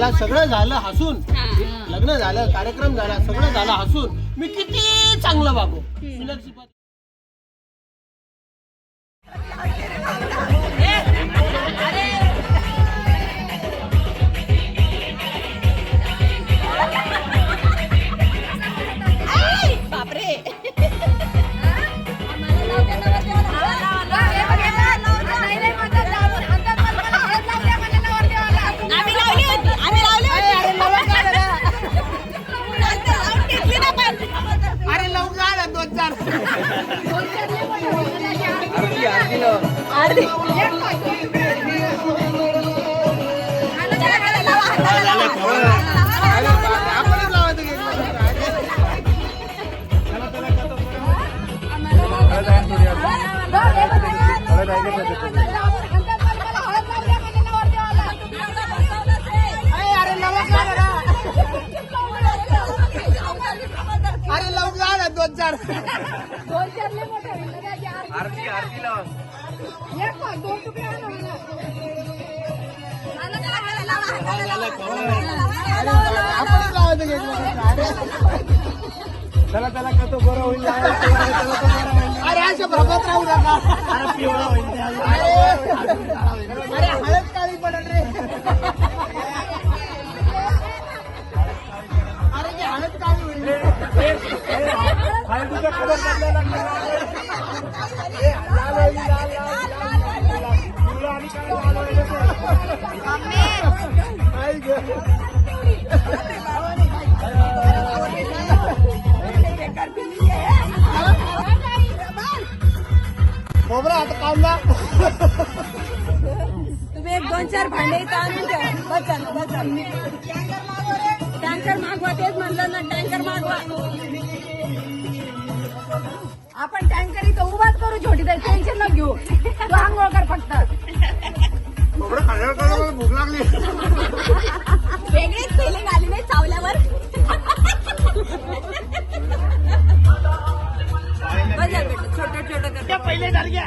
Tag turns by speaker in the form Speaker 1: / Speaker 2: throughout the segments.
Speaker 1: मला सगळं झालं हसून. लग्न झालं कार्यक्रम झाला सगळं झालं हसून. मी किती चांगलं वागू. अरे लवकर आला दोन चार. आपणच लावायचं की चला चला का तो बरं होईल अरे अशा भ्रमात राहू नका पिवळा होईल अरे हळद काळी पडल रे अरे ती हळद काळी होईल हळदीचा कलर खोबरा आता
Speaker 2: तुम्ही एक दोन चार भांडे इथं आणून ठेवा. टँकर मागवा तेच म्हणलं ना टँकर मागवा. आपण टँकर इथं उभाच करू छोटी ताई. टेन्शन न घेऊ. तू आंघोळ कर फक्त.
Speaker 1: मला भूक लागली.
Speaker 2: वेगळीच फिलिंग आली नाही चावल्यावर झालं बेटा, छोटं छोटं कर
Speaker 1: त्या पहिले दर्ग्या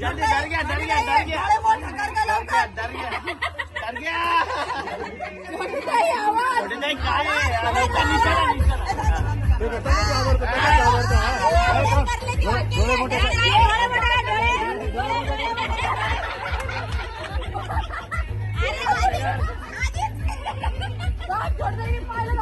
Speaker 1: जल्दी दर्ग्या दर्ग्या दर्ग्या
Speaker 2: अरे मोठं कर गं लवकर.
Speaker 1: दर्ग्या दर्ग्या
Speaker 2: छोटी ताई, आवाज.
Speaker 1: छोटे नाही काय आहे? इथं निशाणा, निशाणा. हे बघ, त्याला घाबरतो, त्याला
Speaker 2: पाहिलं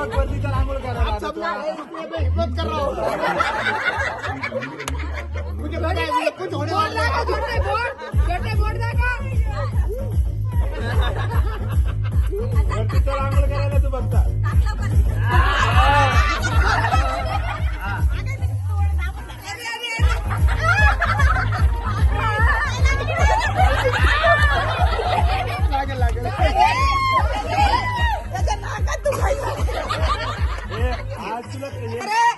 Speaker 1: वरती चल, आंघोळ करायला. हिम्मत कर रहा हूं. मुझे पता है, मुझे कुछ होने वाला है. वरती सरक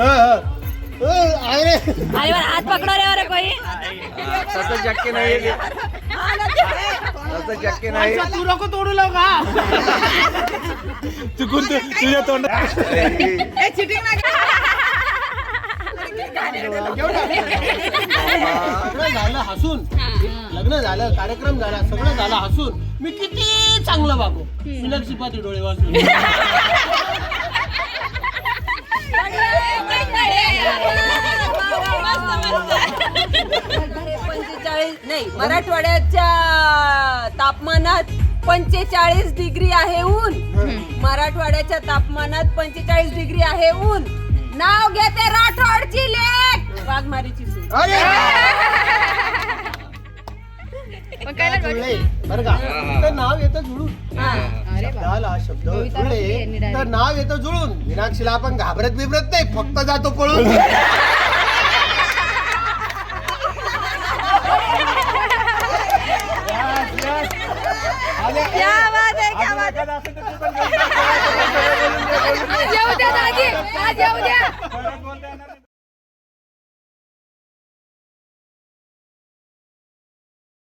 Speaker 2: अरे
Speaker 1: अरे
Speaker 2: बार हाथ पकड़ो रे अरे कोई.
Speaker 3: तसं शक्य नाही तसं शक्य नाही
Speaker 1: अच्छा, तू नको तोडू लाव का? चुकून तू तुझ्या तोंडात टाक.
Speaker 4: सगळं झालं हसून. लग्न झालं कार्यक्रम झाला सगळं झालं हसून. मी किती चांगलं वागू. मीनाक्षी पाती डोळे वाचून
Speaker 2: पंचेचाळीस नाही मराठवाड्याच्या तापमानात पंचेचाळीस डिग्री आहे ऊन. मराठवाड्याच्या तापमानात पंचेचाळीस डिग्री आहे ऊन. नाव घेते राठोडची लेख. वाघमारीची
Speaker 4: बरं का. नाव येतं जुळून. शब्दाला शब्द जुळले तर नाव येतं जुळून. मीनाक्षीला आपण घाबरत बिबरत नाही फक्त जातो पळून.
Speaker 2: क्या बात बात